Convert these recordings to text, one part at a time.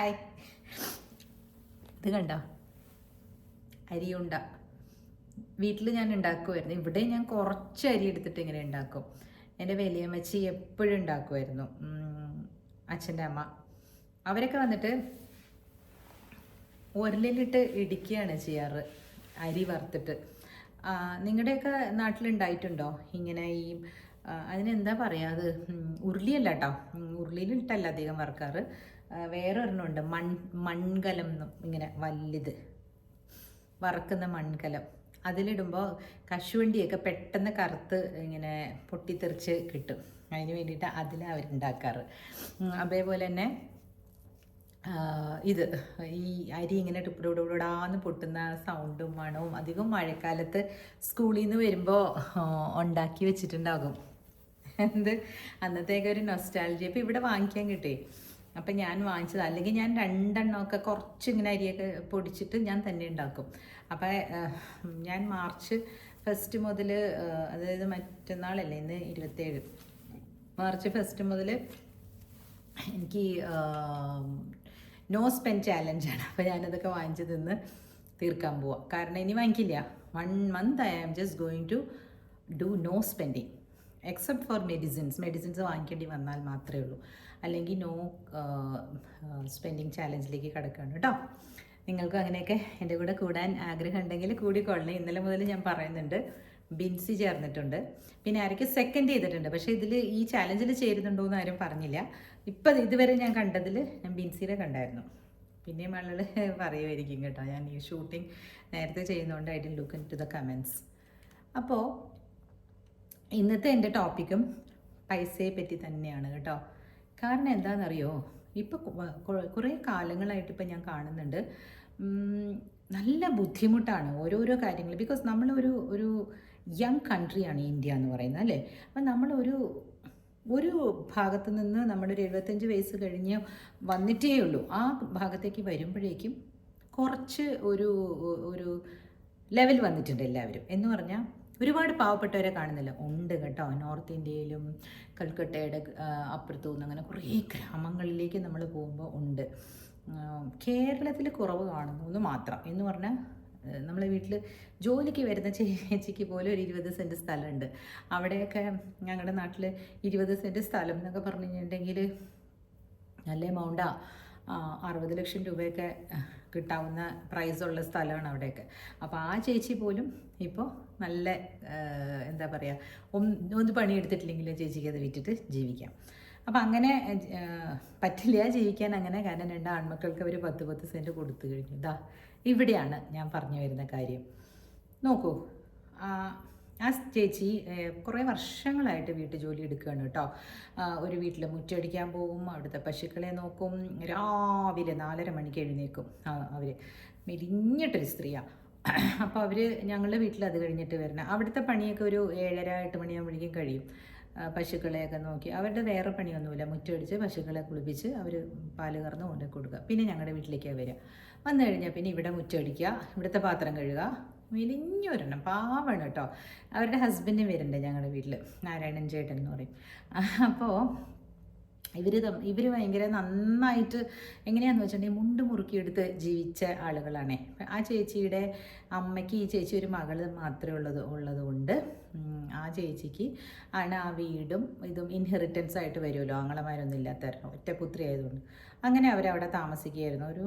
Hi. ഇത് കണ്ടോ? അരിയുണ്ട. വീട്ടിൽ ഞാൻ ഉണ്ടാക്കുമായിരുന്നു ഇവിടെ ഞാൻ കുറച്ച് അരി എടുത്തിട്ട് ഇങ്ങനെ ഉണ്ടാക്കും. എന്റെ വലിയമ്മച്ചി എപ്പോഴും ഉണ്ടാക്കുമായിരുന്നു അച്ഛന്റെ അമ്മ. അവരൊക്കെ വന്നിട്ട് ഉരലിലിട്ട് ഇടിക്കുകയാണ് ചെയ്യാറ്. അരി വറുത്തിട്ട്. നിങ്ങളുടെയൊക്കെ നാട്ടിലുണ്ടായിട്ടുണ്ടോ? ഇങ്ങനെ ഈ അതിനെന്താ പറയുക അത്? ഉരുളിയല്ല കേട്ടോ. ഉരുളിയിലിട്ടല്ല അധികം വറുക്കാറ്. ആ, വേറെ മൺ മൺകലം എന്നും ഇങ്ങനെ വലുത് വറക്കുന്ന മൺകലം. അതിലിടുമ്പോൾ കശുവണ്ടിയൊക്കെ പെട്ടെന്ന് കറുത്ത് ഇങ്ങനെ പൊട്ടിത്തെറിച്ച് കിട്ടും. അതിന് വേണ്ടിയിട്ട് അതിലാണ് അവരുണ്ടാക്കാറ് അതേപോലെ തന്നെ ഇത് ഈ അരി ഇങ്ങനെ ടുപ്പിടുപിടാന്ന് പൊട്ടുന്ന സൗണ്ടും മണവും അധികം മഴക്കാലത്ത് സ്കൂളിൽ നിന്ന് വരുമ്പോൾ ഉണ്ടാക്കി വെച്ചിട്ടുണ്ടാകും. എന്ത്? അന്നത്തേക്കൊരു നൊസ്റ്റാലജി അപ്പോൾ ഇവിടെ വാങ്ങിക്കാൻ കിട്ടേ. അപ്പം ഞാൻ വാങ്ങിച്ചത്. അല്ലെങ്കിൽ ഞാൻ രണ്ടെണ്ണമൊക്കെ കുറച്ച് ഇങ്ങനെ അരിയൊക്കെ പൊടിച്ചിട്ട് ഞാൻ തന്നെ ഉണ്ടാക്കും. അപ്പം ഞാൻ മാർച്ച് ഫസ്റ്റ് മുതൽ അതായത് മറ്റന്നാളല്ലേ ഇന്ന് ഇരുപത്തേഴ് മാർച്ച് ഫസ്റ്റ് മുതൽ എനിക്ക് നോ സ്പെൻ ചാലഞ്ചാണ് അപ്പോൾ ഞാനതൊക്കെ വാങ്ങിച്ചു തിന്ന് തീർക്കാൻ പോവാം. കാരണം ഇനി വാങ്ങിക്കില്ല. One month I am just going to do no spending. Except for medicines. Medicines വാങ്ങിക്കേണ്ടി വന്നാൽ മാത്രമേ ഉള്ളൂ. അല്ലെങ്കിൽ നോ സ്പെൻഡിങ് ചാലഞ്ചിലേക്ക് കിടക്കുകയാണ് കേട്ടോ. നിങ്ങൾക്ക് അങ്ങനെയൊക്കെ എന്റെ കൂടെ കൂടാൻ ആഗ്രഹം ഉണ്ടെങ്കിൽ കൂടിക്കൊള്ളണം ഇന്നലെ മുതൽ ഞാൻ പറയുന്നുണ്ട് ബിൻസി ചേർന്നിട്ടുണ്ട്. പിന്നെ ആരൊക്കെ സെക്കൻഡ് ചെയ്തിട്ടുണ്ട്? പക്ഷേ ഇതിൽ ഈ ചാലഞ്ചിൽ ചേരുന്നുണ്ടോ എന്ന് ആരും പറഞ്ഞില്ല. ഇപ്പം ഇതുവരെ ഞാൻ കണ്ടതിൽ ഞാൻ ബിൻസിയുടെ കണ്ടായിരുന്നു. പിന്നെയും ആളുകൾ പറയുമായിരിക്കും കേട്ടോ ഞാൻ ഈ ഷൂട്ടിംഗ് നേരത്തെ ചെയ്യുന്നതുകൊണ്ട് I'd look into the comments അപ്പോൾ ഇന്നത്തെ എന്റെ ടോപ്പിക്കും പൈസയെ പറ്റി തന്നെയാണ് കേട്ടോ. കാരണം എന്താണെന്നറിയോ ഇപ്പോൾ കുറേ കാലങ്ങളായിട്ട് ഇപ്പം ഞാൻ കാണുന്നുണ്ട്. നല്ല ബുദ്ധിമുട്ടാണ് ഓരോരോ കാര്യങ്ങൾ. ബിക്കോസ് നമ്മളൊരു ഒരു യങ് കൺട്രിയാണ് ഇന്ത്യ എന്ന് പറയുന്നത് അല്ലേ? അപ്പം നമ്മളൊരു ഒരു ഭാഗത്ത് നിന്ന് നമ്മളൊരു എഴുപത്തഞ്ച് വയസ്സ് കഴിഞ്ഞ് വന്നിട്ടേ ഉള്ളൂ. ആ ഭാഗത്തേക്ക് വരുമ്പോഴേക്കും കുറച്ച് ഒരു ഒരു ലെവൽ വന്നിട്ടുണ്ട് എല്ലാവരും. എന്ന് പറഞ്ഞാൽ ഒരുപാട് പാവപ്പെട്ടവരെ കാണുന്നില്ല. ഉണ്ട് കേട്ടോ. നോർത്ത് ഇന്ത്യയിലും കൽക്കട്ടയുടെ അപ്പുറത്തു നിന്ന് അങ്ങനെ കുറേ ഗ്രാമങ്ങളിലേക്ക് നമ്മൾ പോകുമ്പോൾ ഉണ്ട്. കേരളത്തിൽ കുറവ് കാണുന്നു എന്ന് മാത്രം. എന്ന് പറഞ്ഞാൽ നമ്മളെ വീട്ടിൽ ജോലിക്ക് വരുന്ന ചേച്ചിക്ക് പോലും ഒരു ഇരുപത് സെന്റ് സ്ഥലമുണ്ട്. അവിടെയൊക്കെ ഞങ്ങളുടെ നാട്ടിൽ ഇരുപത് സെന്റ് സ്ഥലം എന്നൊക്കെ പറഞ്ഞു കഴിഞ്ഞിട്ടുണ്ടെങ്കിൽ നല്ല എമൗണ്ടാ അറുപത് ലക്ഷം രൂപയൊക്കെ കിട്ടാവുന്ന പ്രൈസുള്ള സ്ഥലമാണ് അവിടെയൊക്കെ. അപ്പോൾ ആ ചേച്ചി പോലും ഇപ്പോൾ നല്ല എന്താ പറയുക ഒന്ന് ഒന്ന് പണിയെടുത്തിട്ടില്ലെങ്കിലും ചേച്ചിക്ക് അത് വിറ്റിട്ട് ജീവിക്കാം. അപ്പം അങ്ങനെ പറ്റില്ല ജീവിക്കാൻ അങ്ങനെ കാരണം രണ്ട് ആൺമക്കൾക്ക് അവർ പത്ത് പത്ത് സെന്റ് കൊടുത്തു കഴിഞ്ഞു. ഇതാ ഇവിടെയാണ് ഞാൻ പറഞ്ഞു വരുന്ന കാര്യം. നോക്കൂ ആ ചേച്ചി കുറേ വർഷങ്ങളായിട്ട് വീട്ടു ജോലി എടുക്കുകയാണ് കേട്ടോ. ഒരു വീട്ടിൽ മുറ്റടിക്കാൻ പോകും അവിടുത്തെ പശുക്കളെ നോക്കും രാവിലെ നാലര മണിക്ക് എഴുന്നേക്കും. അവർ മെലിഞ്ഞിട്ടൊരു സ്ത്രീയാണ് അപ്പോൾ അവർ ഞങ്ങളുടെ വീട്ടിൽ അത് കഴിഞ്ഞിട്ട് വരണം. അവിടുത്തെ പണിയൊക്കെ ഒരു ഏഴര എട്ട് മണിയാകുമ്പോഴേക്കും കഴിയും. പശുക്കളെയൊക്കെ നോക്കി. അവരുടെ വേറെ പണിയൊന്നുമില്ല. മുറ്റടിച്ച് പശുക്കളെ കുളിപ്പിച്ച് അവർ പാൽ കറന്ന് കൊണ്ടു കൊടുക്കുക. പിന്നെ ഞങ്ങളുടെ വീട്ടിലേക്കാണ് വരിക വന്നു കഴിഞ്ഞാൽ പിന്നെ ഇവിടെ മുറ്റടിക്കുക ഇവിടുത്തെ പാത്രം കഴുകുക മെലിഞ്ഞൊരെണ്ണം പാവാണ് കേട്ടോ. അവരുടെ ഹസ്ബൻഡും വരുന്നുണ്ട് ഞങ്ങളുടെ വീട്ടിൽ നാരായണൻ ചേട്ടൻ എന്ന് പറയും. അപ്പോൾ ഇവർ ഇവർ ഭയങ്കര നന്നായിട്ട് എങ്ങനെയാണെന്ന് വെച്ചിട്ടുണ്ടെങ്കിൽ മുണ്ട് മുറുക്കിയെടുത്ത് ജീവിച്ച ആളുകളാണേ. ആ ചേച്ചിയുടെ അമ്മയ്ക്ക് ഈ ചേച്ചി ഒരു മകൾ മാത്രമേ ഉള്ളത് ഉള്ളതുകൊണ്ട് ആ ചേച്ചിക്ക് ആണ് ആ വീടും ഇതും ഇൻഹെറിറ്റൻസ് ആയിട്ട് വരുമല്ലോ. ആങ്ങളമാരൊന്നും ഇല്ലാത്തവരണം. ഒറ്റ പുത്രി ആയതുകൊണ്ട്. അങ്ങനെ അവരവിടെ താമസിക്കുകയായിരുന്നു. ഒരു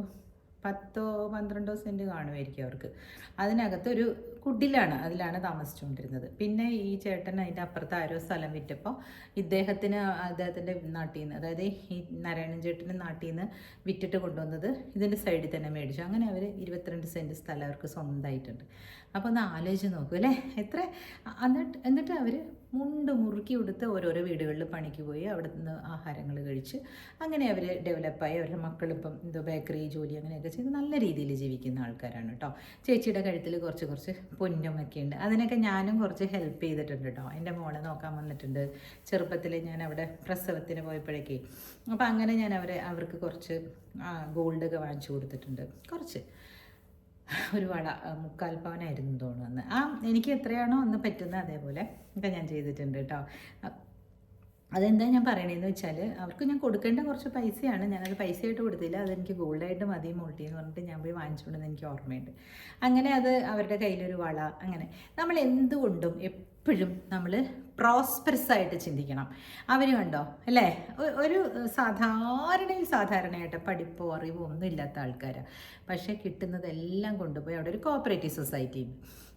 പത്തോ പന്ത്രണ്ടോ സെന്റ് കാണുമായിരിക്കും അവർക്ക്. അതിനകത്തൊരു കുടിലാണ് അതിലാണ് താമസിച്ചുകൊണ്ടിരുന്നത്. പിന്നെ ഈ ചേട്ടൻ അതിന്റെ അപ്പുറത്ത് ആരോ സ്ഥലം വിറ്റപ്പോൾ ഇദ്ദേഹത്തിന് അദ്ദേഹത്തിന്റെ നാട്ടിൽ നിന്ന് അതായത് ഈ നാരായണൻ ചേട്ടന്റെ നാട്ടിൽ നിന്ന് വിറ്റിട്ട് കൊണ്ടുവന്നത് ഇതിന്റെ സൈഡിൽ തന്നെ മേടിച്ചു. അങ്ങനെ അവർ ഇരുപത്തിരണ്ട് സെന്റ് സ്ഥലം അവർക്ക് സ്വന്തമായിട്ടുണ്ട്. അപ്പോൾ ഒന്ന് ആലോചിച്ച് നോക്കൂ അല്ലേ? എത്ര? എന്നിട്ട് എന്നിട്ട് അവർ മുണ്ട് മുറുക്കി കൊടുത്ത് ഓരോരോ വീടുകളിൽ പണിക്ക് പോയി അവിടെ നിന്ന് ആഹാരങ്ങൾ കഴിച്ച് അങ്ങനെ അവർ ഡെവലപ്പായി അവരുടെ മക്കളിപ്പം എന്തോ ബേക്കറി ജോലി അങ്ങനെയൊക്കെ ചെയ്ത് നല്ല രീതിയിൽ ജീവിക്കുന്ന ആൾക്കാരാണ് കേട്ടോ ചേച്ചിയുടെ കഴുത്തിൽ കുറച്ച് കുറച്ച് പൊന്നും ഒക്കെ ഉണ്ട്. അതിനൊക്കെ ഞാനും കുറച്ച് ഹെൽപ്പ് ചെയ്തിട്ടുണ്ട് കേട്ടോ എന്റെ മോളെ നോക്കാൻ വന്നിട്ടുണ്ട്. ചെറുപ്പത്തിൽ ഞാൻ അവിടെ പ്രസവത്തിന് പോയപ്പോഴേക്കേ. അപ്പോൾ അങ്ങനെ ഞാൻ അവരെ അവർക്ക് കുറച്ച് ഗോൾഡൊക്കെ വാങ്ങിച്ചു കൊടുത്തിട്ടുണ്ട്. കുറച്ച്. ഒരു വള മുക്കാൽ പവനായിരുന്നു തോന്നുന്നു. ആ എനിക്ക് എത്രയാണോ അന്ന് പറ്റുന്നത് അതേപോലെ ഒക്കെ ഞാൻ ചെയ്തിട്ടുണ്ട് കേട്ടോ. അതെന്താ ഞാൻ പറയണതെന്ന് വെച്ചാൽ അവർക്ക് ഞാൻ കൊടുക്കേണ്ട കുറച്ച് പൈസയാണ്. ഞാനത് പൈസയായിട്ട് കൊടുത്തില്ല. അതെനിക്ക് ഗോൾഡായിട്ട് മതി മോൾട്ടി എന്ന് പറഞ്ഞിട്ട് ഞാൻ പോയി വാങ്ങിച്ചുകൊണ്ടെന്ന് എനിക്ക് ഓർമ്മയുണ്ട്. അങ്ങനെ അത് അവരുടെ കയ്യിലൊരു വള അങ്ങനെ. നമ്മൾ എന്തുകൊണ്ടും എപ്പോഴും നമ്മൾ പ്രോസ്പെറസ് ആയിട്ട് ചിന്തിക്കണം. അവർ കണ്ടോ? അല്ലേ? ഒരു സാധാരണയിൽ സാധാരണയായിട്ട് പഠിപ്പോ അറിവോ ഒന്നും ഇല്ലാത്ത ആൾക്കാരാണ് പക്ഷേ കിട്ടുന്നതെല്ലാം കൊണ്ടുപോയി അവിടെ ഒരു കോപ്പറേറ്റീവ് സൊസൈറ്റി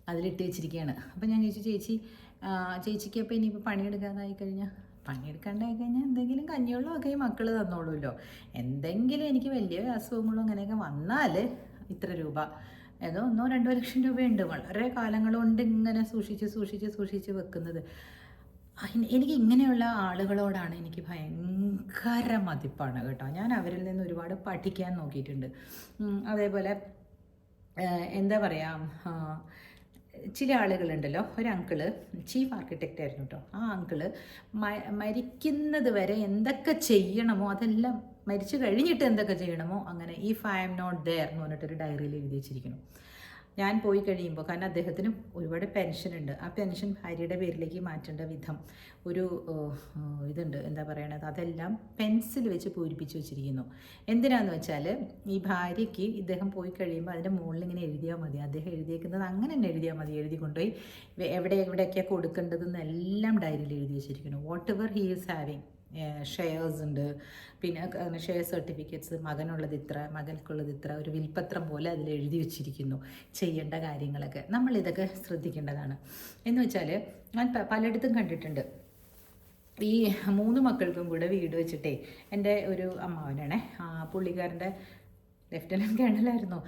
അതിലിട്ട് വെച്ചിരിക്കുകയാണ് അപ്പോൾ ഞാൻ ചോദിച്ചു ചേച്ചി ചേച്ചിക്ക് അപ്പോൾ ഇനിയിപ്പോൾ പണിയെടുക്കാതായി കഴിഞ്ഞാൽ പണിയെടുക്കാണ്ടായി കഴിഞ്ഞാൽ എന്തെങ്കിലും കഞ്ഞിവെള്ളമൊക്കെ ഈ മക്കൾ തന്നോളൂല്ലോ എന്തെങ്കിലും എനിക്ക് വലിയ അസുഖങ്ങളോ അങ്ങനെയൊക്കെ വന്നാൽ ഇത്ര രൂപ ഏതോ ഒന്നോ രണ്ടോ ലക്ഷം രൂപയുണ്ട്. വളരെ കാലങ്ങൾ കൊണ്ട് ഇങ്ങനെ സൂക്ഷിച്ച് സൂക്ഷിച്ച് സൂക്ഷിച്ച് വെക്കുന്നത്. എനിക്ക് ഇങ്ങനെയുള്ള ആളുകളോടാണ് എനിക്ക് ഭയങ്കര മതിപ്പാണ് കേട്ടോ. ഞാൻ അവരിൽ നിന്ന് ഒരുപാട് പഠിക്കാൻ നോക്കിയിട്ടുണ്ട്. അതേപോലെ എന്താ പറയുക ചില ആളുകളുണ്ടല്ലോ. ഒരു അങ്കിൾ ചീഫ് ആർക്കിടെക്റ്റ് ആയിരുന്നു കേട്ടോ. ആ അങ്കിൾ മരിക്കുന്നത് വരെ എന്തൊക്കെ ചെയ്യണമോ അതെല്ലാം മരിച്ചു കഴിഞ്ഞിട്ട് എന്തൊക്കെ ചെയ്യണമോ അങ്ങനെ if I'm not there എന്ന് പറഞ്ഞിട്ടൊരു ഡയറിയിൽ എഴുതി വെച്ചിരിക്കുന്നു. ഞാൻ പോയി കഴിയുമ്പോൾ കാരണം അദ്ദേഹത്തിന് ഒരുപാട് പെൻഷൻ ഉണ്ട്. ആ പെൻഷൻ ഭാര്യയുടെ പേരിലേക്ക് മാറ്റേണ്ട വിധം ഒരു ഇതുണ്ട്. എന്താ പറയണത്? അതെല്ലാം പെൻസിൽ വെച്ച് പൂരിപ്പിച്ച് വെച്ചിരിക്കുന്നു. എന്തിനാന്ന് വെച്ചാൽ ഈ ഭാര്യയ്ക്ക് ഇദ്ദേഹം പോയി കഴിയുമ്പോൾ അതിന്റെ മുകളിൽ ഇങ്ങനെ എഴുതിയാൽ മതി. അദ്ദേഹം എഴുതിയേക്കുന്നത് അങ്ങനെ തന്നെ എഴുതിയാൽ മതി. എഴുതി കൊണ്ടുപോയി എവിടെ എവിടെയൊക്കെയാണ് കൊടുക്കേണ്ടതെന്ന് എല്ലാം ഡയറിയിൽ എഴുതി വെച്ചിരിക്കുന്നു. Whatever he is having shares ഉണ്ട്. പിന്നെ ഷെയർ സർട്ടിഫിക്കറ്റ്സ് മകനുള്ളത് ഇത്ര മകൾക്കുള്ളത് ഇത്ര ഒരു വിൽപ്പത്രം പോലെ അതിൽ എഴുതി വെച്ചിരിക്കുന്നു. ചെയ്യേണ്ട കാര്യങ്ങളൊക്കെ. നമ്മൾ ഇതൊക്കെ ശ്രദ്ധിക്കേണ്ടതാണ്. എന്ന് വെച്ചാൽ ഞാൻ പലയിടത്തും കണ്ടിട്ടുണ്ട്. ഈ മൂന്ന് മക്കൾക്കും കൂടെ വീട് വെച്ചിട്ടേ എന്റെ ഒരു അമ്മാവനാണേ. പുള്ളിക്കാരന്റെ ലെഫ്റ്റനന്റ് കേണലായിരുന്നു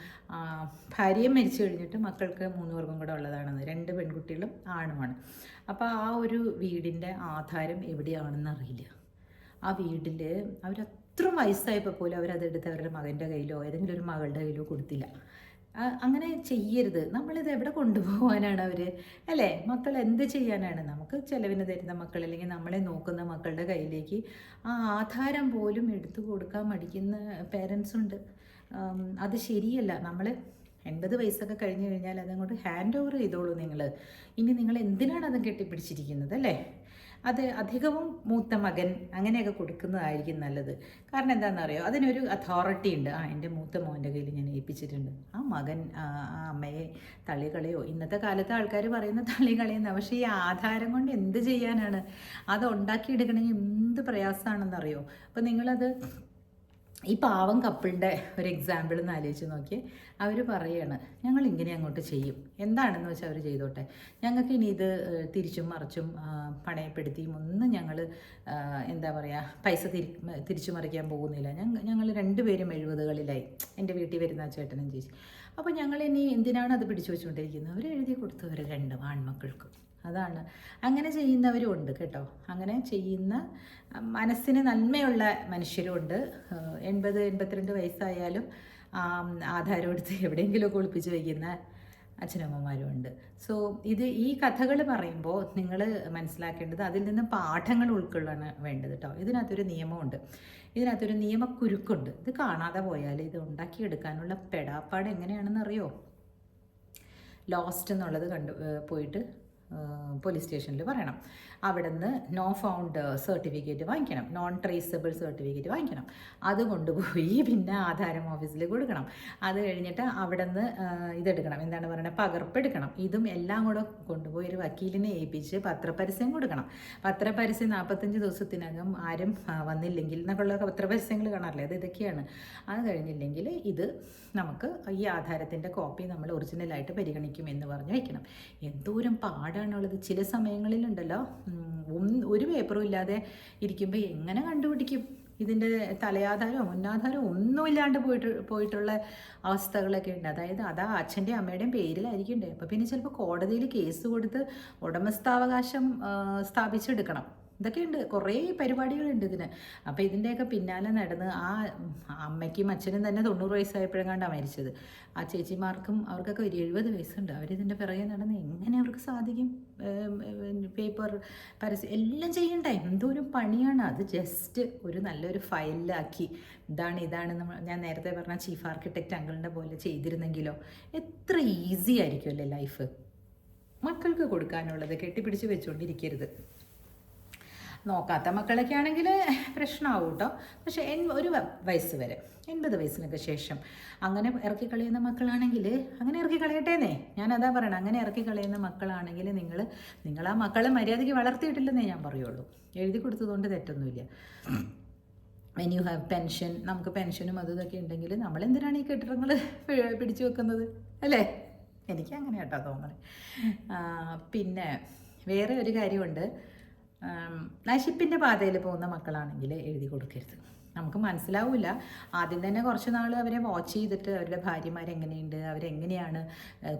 ഭാര്യയും മരിച്ചു കഴിഞ്ഞിട്ട് മക്കൾക്ക് മൂന്ന് പേർക്കും കൂടെ ഉള്ളതാണെന്ന്. രണ്ട് പെൺകുട്ടികളും ആണുമാണ്. അപ്പോൾ ആ ഒരു വീടിന്റെ ആധാരം എവിടെയാണെന്ന് അറിയില്ല. ആ വീട്ടിൽ അവരത്ര വയസ്സായപ്പോൾ പോലും അവരതെടുത്ത് അവരുടെ മകന്റെ കയ്യിലോ ഏതെങ്കിലും ഒരു മകളുടെ കയ്യിലോ കൊടുത്തില്ല. അങ്ങനെ ചെയ്യരുത്. നമ്മളിത് എവിടെ കൊണ്ടുപോകാനാണ് അവർ അല്ലേ? മക്കൾ എന്ത് ചെയ്യാനാണ്? നമുക്ക് ചിലവിന് തരുന്ന മക്കൾ അല്ലെങ്കിൽ നമ്മളെ നോക്കുന്ന മക്കളുടെ കയ്യിലേക്ക് ആ ആധാരം പോലും എടുത്തു കൊടുക്കാൻ മടിക്കുന്ന പേരൻസ് ഉണ്ട്. ആം, അത് ശരിയല്ല. നമ്മൾ എൺപത് വയസ്സൊക്കെ കഴിഞ്ഞു കഴിഞ്ഞാൽ അതങ്ങോട്ട് ഹാൻഡ് ഓവർ ചെയ്തോളൂ നിങ്ങൾ ഇനി നിങ്ങൾ എന്തിനാണ് അത് കെട്ടിപ്പിടിച്ചിരിക്കുന്നത്? അല്ലേ? അത് അധികവും മൂത്ത മകൻ അങ്ങനെയൊക്കെ കൊടുക്കുന്നതായിരിക്കും നല്ലത്. കാരണം എന്താണെന്നറിയോ? അതിനൊരു അതോറിറ്റി ഉണ്ട്. ആ എന്റെ മൂത്ത മോന്റെ കയ്യിൽ ഞാൻ ഏൽപ്പിച്ചിട്ടുണ്ട്. ആ മകൻ ആ അമ്മയെ തള്ളിക്കളയോ? ഇന്നത്തെ കാലത്ത് ആൾക്കാർ പറയുന്ന തള്ളിക്കളയുന്ന പക്ഷേ ഈ ആധാരം കൊണ്ട് എന്ത് ചെയ്യാനാണ്? അത് ഉണ്ടാക്കിയെടുക്കണമെങ്കിൽ എന്ത് പ്രയാസമാണെന്നറിയോ? അപ്പോൾ നിങ്ങളത് ഈ പാവം കപ്പിളിന്റെ ഒരു എക്സാമ്പിൾ എന്ന് ആലോചിച്ച് നോക്കി അവർ പറയാണ് ഞങ്ങൾ ഇങ്ങനെ അങ്ങോട്ട് ചെയ്യും. എന്താണെന്ന് വെച്ചാൽ അവർ ചെയ്തോട്ടെ. ഞങ്ങൾക്ക് ഇനി ഇത് തിരിച്ചും മറിച്ചും പണയപ്പെടുത്തിയും ഒന്നും ഞങ്ങൾ എന്താ പറയുക പൈസ തിരി തിരിച്ചു മറിക്കാൻ പോകുന്നില്ല. ഞങ്ങൾ ഞങ്ങൾ രണ്ടുപേരും എഴുപതുകളിലായി. എന്റെ വീട്ടിൽ വരുന്ന ചേട്ടനും ചേച്ചി. അപ്പോൾ ഞങ്ങൾ ഇനി എന്തിനാണ് അത് പിടിച്ചു വെച്ചുകൊണ്ടിരിക്കുന്നത്? അവർ എഴുതി കൊടുത്തു അവർ രണ്ടും ആൺമക്കൾക്കും. അതാണ്. അങ്ങനെ ചെയ്യുന്നവരും ഉണ്ട് കേട്ടോ. അങ്ങനെ ചെയ്യുന്ന മനസ്സിന് നന്മയുള്ള മനുഷ്യരും ഉണ്ട് എൺപത് എൺപത്തിരണ്ട് വയസ്സായാലും ആധാരം എടുത്ത് എവിടെയെങ്കിലുമൊക്കെ ഒളിപ്പിച്ച് വയ്ക്കുന്ന അച്ഛനമ്മമാരും ഉണ്ട് സോ ഇത് ഈ കഥകൾ പറയുമ്പോൾ നിങ്ങൾ മനസ്സിലാക്കേണ്ടത് അതിൽ നിന്ന് പാഠങ്ങൾ ഉൾക്കൊള്ളാണ് വേണ്ടത് കേട്ടോ. ഇതിനകത്തൊരു നിയമമുണ്ട്. ഇതിനകത്തൊരു നിയമക്കുരുക്കുണ്ട്. ഇത് കാണാതെ പോയാൽ ഇത് ഉണ്ടാക്കിയെടുക്കാനുള്ള പെടാപ്പാട് എങ്ങനെയാണെന്നറിയോ? ലോസ്റ്റ് എന്നുള്ളത് കണ്ടു പോയിട്ട് പോലീസ് സ്റ്റേഷനിൽ പറയണം. അവിടെ നിന്ന് നോ ഫൗണ്ട് സർട്ടിഫിക്കറ്റ് വാങ്ങിക്കണം. നോൺ ട്രേസബിൾ സർട്ടിഫിക്കറ്റ് വാങ്ങിക്കണം. അത് കൊണ്ടുപോയി പിന്നെ ആധാരം ഓഫീസിൽ കൊടുക്കണം. അത് കഴിഞ്ഞിട്ട് അവിടെ നിന്ന് ഇതെടുക്കണം. എന്താണ് പറയുന്നത് പകർപ്പെടുക്കണം. ഇതും എല്ലാം കൂടെ കൊണ്ടുപോയി ഒരു വക്കീലിനെ ഏൽപ്പിച്ച് പത്രപരസ്യം കൊടുക്കണം. പത്രപരസ്യം നാൽപ്പത്തഞ്ച് ദിവസത്തിനകം ആരും വന്നില്ലെങ്കിൽ എന്നൊക്കെയുള്ള പത്രപരസ്യങ്ങൾ കാണാറില്ലേ? അത് ഇതൊക്കെയാണ്. അത് കഴിഞ്ഞില്ലെങ്കിൽ ഇത് നമുക്ക് ഈ ആധാരത്തിന്റെ കോപ്പി നമ്മൾ ഒറിജിനലായിട്ട് പരിഗണിക്കും എന്ന് പറഞ്ഞ് വയ്ക്കണം എന്തോരം പാടാണുള്ളത്. ചില സമയങ്ങളിലുണ്ടല്ലോ. ഒരു പേപ്പറും ഇല്ലാതെ ഇരിക്കുമ്പോൾ എങ്ങനെ കണ്ടുപിടിക്കും? ഇതിന്റെ തലയാധാരമോ മുന്നാധാരമോ ഒന്നുമില്ലാണ്ട് പോയിട്ട് പോയിട്ടുള്ള അവസ്ഥകളൊക്കെ ഉണ്ട്. അതായത് അതാ അച്ഛന്റെയും അമ്മയുടെയും പേരിലായിരിക്കണ്ടേ. അപ്പോൾ പിന്നെ ചിലപ്പോൾ കോടതിയിൽ കേസ് കൊടുത്ത് ഉടമസ്ഥാവകാശം സ്ഥാപിച്ചെടുക്കണം. ഇതൊക്കെയുണ്ട്. കുറേ പരിപാടികളുണ്ട് ഇതിന്. അപ്പോൾ ഇതിന്റെയൊക്കെ പിന്നാലെ നടന്ന് ആ അമ്മയ്ക്കും അച്ഛനും തന്നെ തൊണ്ണൂറ് വയസ്സായപ്പോഴെങ്ങാണ്ടാണ് മരിച്ചത്. ആ ചേച്ചിമാർക്കും അവർക്കൊക്കെ ഒരു എഴുപത് വയസ്സുണ്ട്. അവരിതിന്റെ പിറകെ നടന്ന് എങ്ങനെ അവർക്ക് സാധിക്കും? പേപ്പർ പരസ്യം എല്ലാം ചെയ്യണ്ടേ? എന്തോരം പണിയാണ്. അത് ജസ്റ്റ് ഒരു നല്ലൊരു ഫയലിലാക്കി. ഇതാണ് ഇതാണ് ഞാൻ നേരത്തെ പറഞ്ഞ ചീഫ് ആർക്കിടെക്റ്റ് അങ്കിളിന്റെ പോലെ ചെയ്തിരുന്നെങ്കിലോ എത്ര ഈസി ആയിരിക്കുമല്ലേ ലൈഫ്? മക്കൾക്ക് കൊടുക്കാനുള്ളത് കെട്ടിപ്പിടിച്ച് വെച്ചുകൊണ്ടിരിക്കരുത് നോക്കാത്ത മക്കളൊക്കെ ആണെങ്കിൽ പ്രശ്നമാവും കേട്ടോ പക്ഷേ എൻ ഒരു വയസ്സ് വരെ എൺപത് വയസ്സിനൊക്കെ ശേഷം അങ്ങനെ ഇറക്കി കളയുന്ന മക്കളാണെങ്കിൽ അങ്ങനെ ഇറക്കി കളയട്ടേന്നേ. ഞാൻ അതാ പറയണം അങ്ങനെ ഇറക്കി കളയുന്ന മക്കളാണെങ്കിൽ നിങ്ങൾ നിങ്ങൾ ആ മക്കളെ മര്യാദയ്ക്ക് വളർത്തിയിട്ടില്ലെന്നേ ഞാൻ പറയുള്ളൂ. എഴുതി കൊടുത്തതുകൊണ്ട് തെറ്റൊന്നുമില്ല. വെൻ യു ഹാവ് പെൻഷൻ നമുക്ക് പെൻഷനും അതും ഇതൊക്കെ ഉണ്ടെങ്കിൽ നമ്മൾ എന്തിനാണ് ഈ കെട്ടിടങ്ങൾ പിടിച്ചു വെക്കുന്നത്? അല്ലേ? എനിക്ക് അങ്ങനെ കേട്ടോ തോന്നണേ പിന്നെ വേറെ ഒരു കാര്യമുണ്ട്. നശിപ്പിന്റെ പാതയിൽ പോകുന്ന മക്കളാണെങ്കിൽ എഴുതി കൊടുക്കരുത്. നമുക്ക് മനസ്സിലാവില്ല ആദ്യം തന്നെ കുറച്ച് നാൾ അവരെ വാച്ച് ചെയ്തിട്ട് അവരുടെ ഭാര്യമാരെങ്ങനെയുണ്ട് അവരെങ്ങനെയാണ്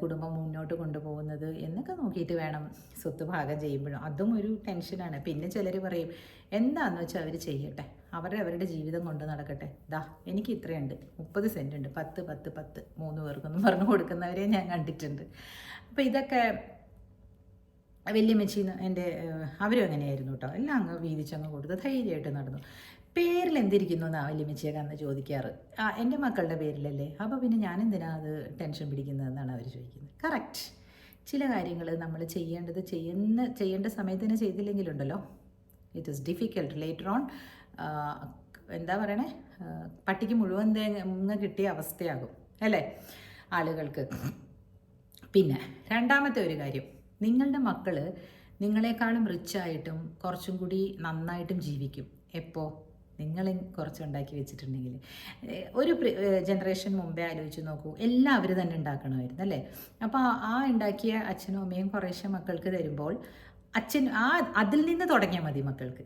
കുടുംബം മുന്നോട്ട് കൊണ്ടുപോകുന്നത് എന്നൊക്കെ നോക്കിയിട്ട് വേണം സ്വത്ത് ഭാഗം ചെയ്യുമ്പോഴും. അതും ഒരു ടെൻഷനാണ് പിന്നെ ചിലർ പറയും എന്താണെന്ന് വെച്ചാൽ അവർ ചെയ്യട്ടെ? അവരുടെ അവരുടെ ജീവിതം കൊണ്ട് നടക്കട്ടെ. ദാ എനിക്ക് ഇത്രയുണ്ട്. മുപ്പത് സെന്റുണ്ട് പത്ത് പത്ത് പത്ത്. മൂന്ന് പേർക്കൊന്നും പറഞ്ഞു കൊടുക്കുന്നവരെ ഞാൻ കണ്ടിട്ടുണ്ട്. അപ്പോൾ ഇതൊക്കെ വല്യമ്മച്ചി എന്റെ അവരും അങ്ങനെയായിരുന്നു കേട്ടോ എല്ലാം അങ്ങ് വീതിച്ചങ്ങ് കൊടുത്ത് ധൈര്യമായിട്ട് നടന്നു. പേരിൽ എന്തിരിക്കുന്നു എന്നാ വല്യമ്മച്ചിയൊക്കെ അന്ന് ചോദിക്കാറ്? ആ എന്റെ മക്കളുടെ പേരിലല്ലേ? അപ്പോൾ പിന്നെ ഞാൻ എന്തിനാ അത് ടെൻഷൻ പിടിക്കുന്നതെന്നാണ് അവർ ചോദിക്കുന്നത്. കറക്റ്റ്. ചില കാര്യങ്ങൾ നമ്മൾ ചെയ്യേണ്ടത് ചെയ്യുന്ന ചെയ്യേണ്ട സമയത്ത് തന്നെ ചെയ്തില്ലെങ്കിലുണ്ടല്ലോ. It is difficult later on എന്താ പറയണേ? പട്ടിക്ക് മുഴുവൻ തേങ്ങ കിട്ടിയ അവസ്ഥയാകും. അല്ലേ? ആളുകൾക്ക്. പിന്നെ രണ്ടാമത്തെ ഒരു കാര്യം. നിങ്ങളുടെ മക്കൾ നിങ്ങളെക്കാളും റിച്ചായിട്ടും കുറച്ചും കൂടി നന്നായിട്ടും ജീവിക്കും. എപ്പോൾ നിങ്ങൾ കുറച്ചുണ്ടാക്കി വെച്ചിട്ടുണ്ടെങ്കിൽ ഒരു ജനറേഷൻ മുമ്പേ ആലോചിച്ച് നോക്കൂ. എല്ലാം അവർ തന്നെ ഉണ്ടാക്കണമായിരുന്നു അല്ലേ? അപ്പോൾ ആ ഉണ്ടാക്കിയ അച്ഛനും അമ്മയും കുറേശ്ശെ മക്കൾക്ക് തരുമ്പോൾ അച്ഛൻ ആ അതിൽ നിന്ന് തുടങ്ങിയാൽ മതി മക്കൾക്ക്.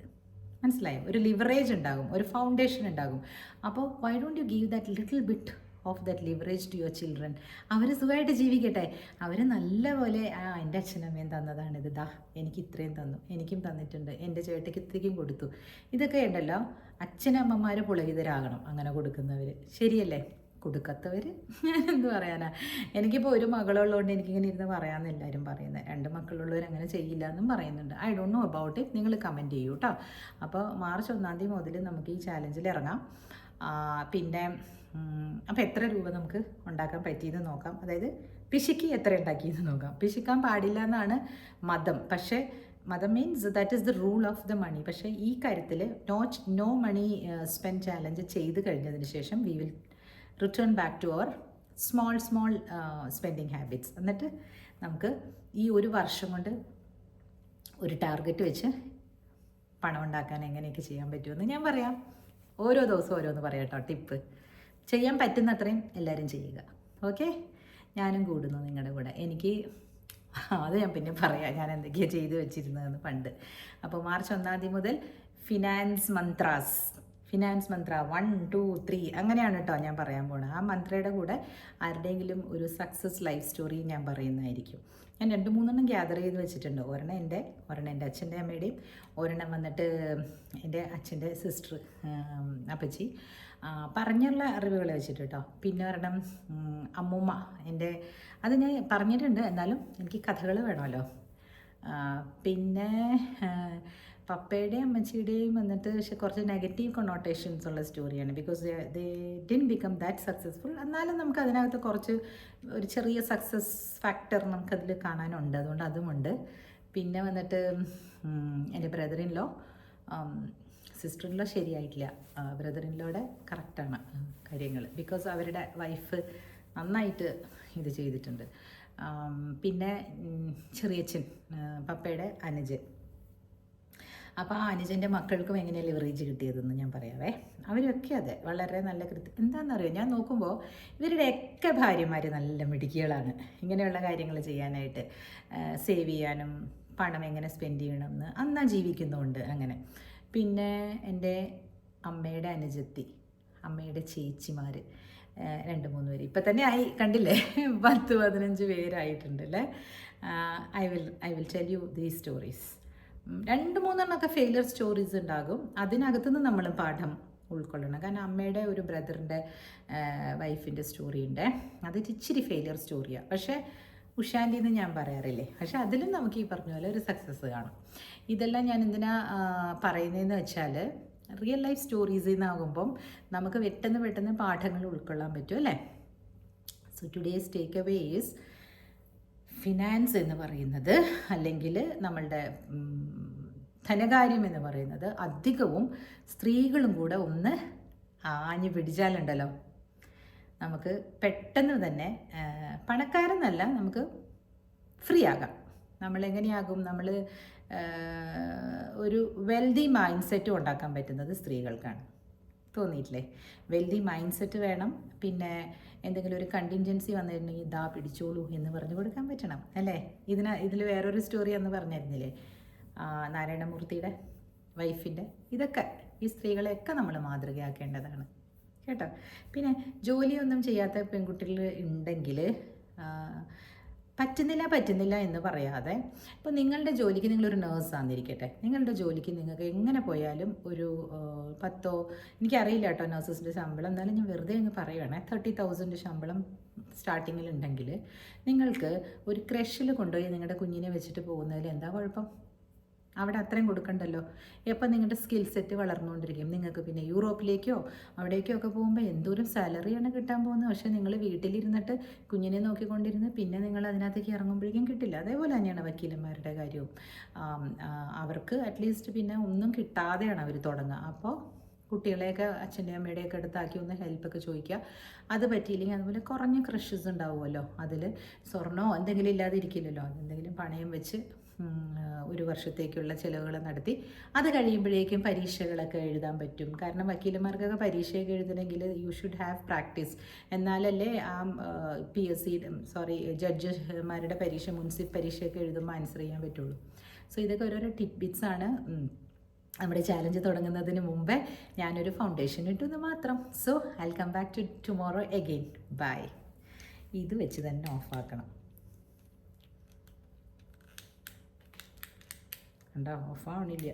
മനസ്സിലായോ? ഒരു ലിവറേജ് ഉണ്ടാകും ഒരു ഫൗണ്ടേഷൻ ഉണ്ടാകും. അപ്പോൾ why don't you give that little bit of that leverage to your children അവർ സുഖമായിട്ട് ജീവിക്കട്ടെ. അവർ നല്ലപോലെ ആ എന്റെ അച്ഛനമ്മയും തന്നതാണിത് ദാ എനിക്ക് ഇത്രയും തന്നു. എനിക്കും തന്നിട്ടുണ്ട്. എന്റെ ചേട്ടയ്ക്ക് ഇത്രയ്ക്കും കൊടുത്തു. ഇതൊക്കെ ഉണ്ടല്ലോ. അച്ഛനമ്മമാർ പുളകിതരാകണം അങ്ങനെ കൊടുക്കുന്നവർ ശരിയല്ലേ? കൊടുക്കാത്തവർ എന്ത് പറയാനാ? എനിക്കിപ്പോൾ ഒരു മകളുള്ളതുകൊണ്ട് എനിക്കിങ്ങനെ ഇരുന്ന് പറയാമെന്ന് എല്ലാവരും പറയുന്നത് രണ്ട് മക്കളുള്ളവർ അങ്ങനെ ചെയ്യില്ല എന്നും പറയുന്നുണ്ട്. I don't know about it നിങ്ങൾ കമന്റ് ചെയ്യൂ കേട്ടോ അപ്പോൾ മാർച്ച് ഒന്നാം തീയതി മുതൽ നമുക്ക് ഈ ചാലഞ്ചിൽ ഇറങ്ങാം. പിന്നെ അപ്പോൾ എത്ര രൂപ നമുക്ക് ഉണ്ടാക്കാൻ പറ്റിയെന്ന് നോക്കാം. അതായത് പിശുക്കി എത്ര ഉണ്ടാക്കിയെന്ന് നോക്കാം. പിശുക്കാൻ പാടില്ല എന്നാണ് മതം. പക്ഷേ മതം means that is the rule of the money പക്ഷേ ഈ കാര്യത്തിൽ no no money spend challenge ചെയ്ത് കഴിഞ്ഞതിന് ശേഷം we will return back to our small small spending habits എന്നിട്ട് നമുക്ക് ഈ ഒരു വർഷം കൊണ്ട് ഒരു ടാർഗറ്റ് വെച്ച് പണം ഉണ്ടാക്കാൻ എങ്ങനെയൊക്കെ ചെയ്യാൻ പറ്റുമെന്ന് ഞാൻ പറയാം. ഓരോ ദിവസവും ഓരോന്ന് പറയാം കേട്ടോ ടിപ്പ് ചെയ്യാൻ പറ്റുന്നത്രയും എല്ലാവരും ചെയ്യുക. ഓക്കെ ഞാനും കൂടുന്നു നിങ്ങളുടെ കൂടെ. എനിക്ക് അത് ഞാൻ പിന്നെ പറയാം. ഞാൻ എന്തൊക്കെയാണ് ചെയ്തു വെച്ചിരുന്നതെന്ന് പണ്ട്. അപ്പോൾ മാർച്ച് ഒന്നാം തീയതി മുതൽ finance mantras finance mantra one two three അങ്ങനെയാണ് കേട്ടോ ഞാൻ പറയാൻ പോണത്. ആ മന്ത്രയുടെ കൂടെ ആരുടെയെങ്കിലും ഒരു സക്സസ് ലൈഫ് സ്റ്റോറി ഞാൻ പറയുന്നതായിരിക്കും. ഞാൻ രണ്ട് മൂന്നെണ്ണം ഗ്യാദർ ചെയ്ത് വെച്ചിട്ടുണ്ട്. ഒരെണ്ണം എന്റെ ഒരെണ്ണം എന്റെ അച്ഛന്റെ അമ്മയുടെയും ഒരെണ്ണം വന്നിട്ട് എന്റെ അച്ഛന്റെ സിസ്റ്റർ അപ്പച്ചി. പറഞ്ഞുള്ള അറിവുകൾ വെച്ചിട്ട് കേട്ടോ പിന്നെ ഒരെണ്ണം അമ്മൂമ്മ എന്റെ അത് ഞാൻ പറഞ്ഞിട്ടുണ്ട്. എന്നാലും എനിക്ക് കഥകൾ വേണമല്ലോ. പിന്നെ പപ്പയുടെയും അമ്മച്ചിയുടെയും വന്നിട്ട് പക്ഷെ കുറച്ച് നെഗറ്റീവ് കൊണോട്ടേഷൻസ് ഉള്ള സ്റ്റോറിയാണ് because they didn't become that successful എന്നാലും നമുക്ക് അതിനകത്ത് കുറച്ച് ഒരു ചെറിയ സക്സസ് ഫാക്ടർ നമുക്കതിൽ കാണാനുണ്ട്. അതുകൊണ്ട് അതുമുണ്ട്. പിന്നെ വന്നിട്ട് എന്റെ ബ്രദറിൻലോ സിസ്റ്ററിൻലോ ശരിയായിട്ടില്ല. ബ്രദറിൻലോടെ കറക്റ്റാണ് കാര്യങ്ങൾ ബിക്കോസ് അവരുടെ വൈഫ് നന്നായിട്ട് ഇത് ചെയ്തിട്ടുണ്ട്. പിന്നെ ചെറിയച്ഛൻ പപ്പയുടെ അനുജൻ. അപ്പോൾ ആ അനുജന്റെ മക്കൾക്കും എങ്ങനെയാണ് ലിവറേജ് കിട്ടിയതെന്ന് ഞാൻ പറയാവേ. അവരൊക്കെ അതെ വളരെ നല്ല കൃത്യം എന്താണെന്നറിയോ ഞാൻ നോക്കുമ്പോൾ ഇവരുടെയൊക്കെ ഭാര്യമാർ നല്ല മിടുക്കികളാണ്. ഇങ്ങനെയുള്ള കാര്യങ്ങൾ ചെയ്യാനായിട്ട് സേവ് ചെയ്യാനും പണം എങ്ങനെ സ്പെൻഡ് ചെയ്യണമെന്ന് അന്നാ ജീവിക്കുന്നുണ്ട് അങ്ങനെ. പിന്നെ എന്റെ അമ്മയുടെ അനുജത്തി അമ്മയുടെ ചേച്ചിമാർ രണ്ട് മൂന്ന് പേര്. ഇപ്പം തന്നെ ആയി കണ്ടില്ലേ? പത്ത് പതിനഞ്ച് പേരായിട്ടുണ്ട് അല്ലേ? I will I will tell you the stories രണ്ട് മൂന്നെണ്ണമൊക്കെ ഫെയിലിയർ സ്റ്റോറീസ് ഉണ്ടാകും. അതിനകത്തു നിന്ന് നമ്മൾ പാഠം ഉൾക്കൊള്ളണം. കാരണം അമ്മയുടെ ഒരു ബ്രദറിന്റെ വൈഫിന്റെ സ്റ്റോറി ഉണ്ട്. അത് ഇച്ചിരി ഫെയിലിയർ സ്റ്റോറിയാണ് പക്ഷേ ഉഷാന്റെ എന്ന് ഞാൻ പറയാറില്ലേ? പക്ഷെ അതിലും നമുക്ക് ഈ പറഞ്ഞ പോലെ ഒരു സക്സസ് കാണും. ഇതെല്ലാം ഞാൻ എന്തിനാ പറയുന്നതെന്ന് വെച്ചാൽ റിയൽ ലൈഫ് സ്റ്റോറീസ് നിന്നാകുമ്പം നമുക്ക് പെട്ടെന്ന് പെട്ടെന്ന് പാഠങ്ങൾ ഉൾക്കൊള്ളാൻ പറ്റും അല്ലേ? So today's take away is finance എന്ന് പറയുന്നത് അല്ലെങ്കിൽ നമ്മളുടെ ധനകാര്യം എന്ന് പറയുന്നത് അധികവും സ്ത്രീകളും കൂടെ ഒന്ന് ആഞ്ഞു പിടിച്ചാലുണ്ടല്ലോ. നമുക്ക് പെട്ടെന്ന് തന്നെ പണക്കാരെന്നല്ല നമുക്ക് ഫ്രീ ആകാം. നമ്മളെങ്ങനെയാകും? നമ്മൾ ഒരു വെൽതി മൈൻഡ് സെറ്റും ഉണ്ടാക്കാൻ പറ്റുന്നത് സ്ത്രീകൾക്കാണ്. തോന്നിയിട്ടില്ലേ? വെൽതി മൈൻഡ് സെറ്റ് വേണം. പിന്നെ എന്തെങ്കിലും ഒരു കണ്ടിൻജൻസി വന്നിട്ടുണ്ടെങ്കിൽ ഇതാ പിടിച്ചോളൂ എന്ന് പറഞ്ഞു കൊടുക്കാൻ പറ്റണം അല്ലേ? ഇതിന് ഇതിൽ വേറൊരു സ്റ്റോറി എന്ന് പറഞ്ഞിരുന്നില്ലേ? നാരായണമൂർത്തിയുടെ വൈഫിന്റെ ഇതൊക്കെ ഈ സ്ത്രീകളെയൊക്കെ നമ്മൾ മാതൃകയാക്കേണ്ടതാണ്. കേട്ടോ? പിന്നെ ജോലിയൊന്നും ചെയ്യാത്ത പെൺകുട്ടികൾ ഉണ്ടെങ്കിൽ പറ്റുന്നില്ല പറ്റുന്നില്ല എന്ന് പറയാതെ ഇപ്പോൾ നിങ്ങളുടെ ജോലിക്ക് നിങ്ങളൊരു നേഴ്സ് ആണെന്നിരിക്കട്ടെ. നിങ്ങളുടെ ജോലിക്ക് നിങ്ങൾക്ക് എങ്ങനെ പോയാലും ഒരു പത്തോ എനിക്കറിയില്ല കേട്ടോ നേഴ്സസിന്റെ ശമ്പളം. എന്നാലും ഞാൻ വെറുതെ അങ്ങ് പറയുവാണേ തേർട്ടി തൗസൻഡ് ശമ്പളം സ്റ്റാർട്ടിങ്ങിൽ ഉണ്ടെങ്കിൽ നിങ്ങൾക്ക് ഒരു ക്രഷിൽ കൊണ്ടുപോയി നിങ്ങളുടെ കുഞ്ഞിനെ വെച്ചിട്ട് പോകുന്നതിൽ എന്താ കുഴപ്പം? അവിടെ അത്രയും കൊടുക്കണ്ടല്ലോ. എപ്പോൾ നിങ്ങളുടെ സ്കിൽ സെറ്റ് വളർന്നുകൊണ്ടിരിക്കും. നിങ്ങൾക്ക് പിന്നെ യൂറോപ്പിലേക്കോ അവിടേക്കോ ഒക്കെ പോകുമ്പോൾ എന്തോരം സാലറിയാണ് കിട്ടാൻ പോകുന്നത്. പക്ഷേ നിങ്ങൾ വീട്ടിലിരുന്നിട്ട് കുഞ്ഞിനെ നോക്കിക്കൊണ്ടിരുന്ന് പിന്നെ നിങ്ങൾ അതിനകത്തേക്ക് ഇറങ്ങുമ്പോഴേക്കും കിട്ടില്ല. അതേപോലെ തന്നെയാണ് വക്കീലന്മാരുടെ കാര്യവും. അവർക്ക് അറ്റ്ലീസ്റ്റ് പിന്നെ ഒന്നും കിട്ടാതെയാണ് അവർ തുടങ്ങുക. അപ്പോൾ കുട്ടികളെയൊക്കെ അച്ഛന്റെ അമ്മയുടെയൊക്കെ അടുത്താക്കി ഒന്ന് ഹെൽപ്പൊക്കെ ചോദിക്കുക. അത് പറ്റിയില്ലെങ്കിൽ അതുപോലെ കുറഞ്ഞ ക്രഷസ് ഉണ്ടാവുമല്ലോ. അതിൽ സ്വർണമോ എന്തെങ്കിലും ഇല്ലാതെ ഇരിക്കില്ലല്ലോ എന്തെങ്കിലും പണയം വെച്ച് ഒരു വർഷത്തേക്കുള്ള ചിലവുകൾ നടത്തി. അത് കഴിയുമ്പോഴേക്കും പരീക്ഷകളൊക്കെ എഴുതാൻ പറ്റും. കാരണം വക്കീലന്മാർക്കൊക്കെ പരീക്ഷയൊക്കെ എഴുതണമെങ്കിൽ യു ഷുഡ് ഹാവ് പ്രാക്ടീസ് എന്നാലല്ലേ ആ പി എസ് സി സോറി ജഡ്ജസ്മാരുടെ പരീക്ഷ മുൻസിഫ് പരീക്ഷയൊക്കെ എഴുതുമ്പോൾ ആൻസർ ചെയ്യാൻ പറ്റുള്ളൂ. സോ ഇതൊക്കെ ഓരോരോ ടിപ്പിറ്റ്സ് ആണ്. നമ്മുടെ ചാലഞ്ച് തുടങ്ങുന്നതിന് മുമ്പേ ഞാനൊരു ഫൗണ്ടേഷൻ ഇട്ടു എന്ന് മാത്രം. So I come back to tomorrow again bye ഇത് വെച്ച് തന്നെ ഓഫാക്കണം കണ്ടോ ഓഫാവണില്ല